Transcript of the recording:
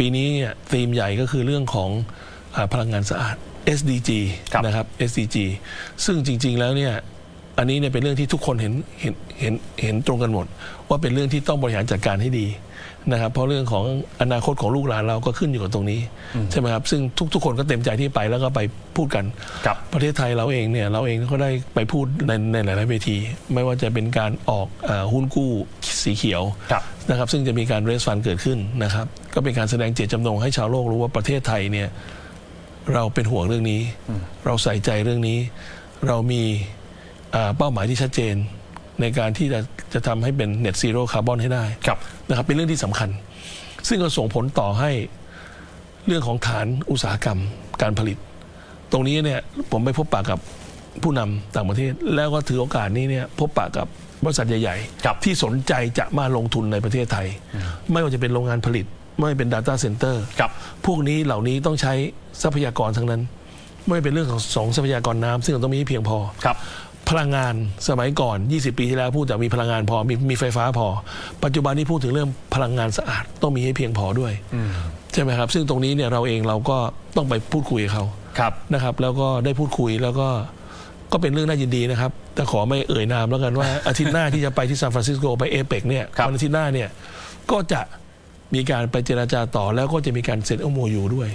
ปีนี้เนี่ยธีมใหญ่ก็คือเรื่องของอาพลังงานสะอาด SDG ครับนะครับ SDG ซึ่งจริง ๆ แล้วเนี่ยอันนี้เนี่ยเป็นเรื่องที่ทุกคนเห็นเห็นเห็นเห็นตรงกันหมด ว่าเป็นเรื่องที่ต้องบริหารจัดการให้ดีนะครับเพราะเรื่องของอนาคตของลูกหลานเราก็ขึ้นอยู่กับตรงนี้ใช่ไหมครับซึ่งทุก ๆ คนก็เต็มใจที่ไปแล้วก็ไปพูดกัน ครับ ประเทศไทยเราเองเนี่ยเราเองก็ได้ไปพูดในในหลาย ๆ เวที ไม่ว่าจะเป็นการออกเออหุ้นกู้ สีเขียวครับนะครับซึ่งจะมีการเรสฟันเกิดขึ้นนะครับ ก็เป็นการแสดงเจตจำนงให้ชาวโลกรู้ว่าประเทศไทยเนี่ยเราเป็นห่วงเรื่องนี้ เราใส่ใจเรื่องนี้ เรามีอ่าเป้าหมายที่ชัดเจน ในการที่จะจะทำให้เป็น net zero carbon ให้ได้ครับนะครับเป็นเรื่องที่สำคัญ ซึ่งก็ส่งผลต่อให้เรื่องของฐานอุตสาหกรรมการผลิต ตรงนี้เนี่ยผมไปพบปะกับ ผู้นำต่างประเทศ แล้วก็ถือโอกาสนี้เนี่ยพบปะกับบริษัทใหญ่ครับที่สนใจจะมาลงทุนในประเทศไทย ไม่ว่าจะเป็นโรงงานผลิต ไม่ว่าเป็น Data Center ครับพวกนี้เหล่านี้ต้องใช้ทรัพยากรทั้งนั้น ไม่ว่าเป็นเรื่องของสองทรัพยากรน้ำซึ่งเราต้องมีให้เพียงพอครับพลังงานสมัยก่อน 20 ปีที่แล้วพูดแต่มีพลังงานพอมีมีไฟฟ้าพอ ปัจจุบันนี้พูดถึงเรื่องพลังงานสะอาดต้องมีให้เพียงพอด้วยใช่ไหมครับ ซึ่งตรงนี้เนี่ยเราเองเราก็ต้องไปพูดคุยกับเขาครับนะครับ แล้วก็ได้พูดคุยแล้วก็ ก็เป็นเรื่องน่ายินดีนะครับ แต่ขอไม่เอ่ยนามแล้วกันว่า อาทิตย์หน้าที่จะไปที่ซานฟรานซิสโกไปเอเปกเนี่ยครับวันอาทิตย์หน้าเนี่ยก็จะมีการไปเจราจาต่อแล้วก็จะมีการเซ็นเอ o โมยูด้วย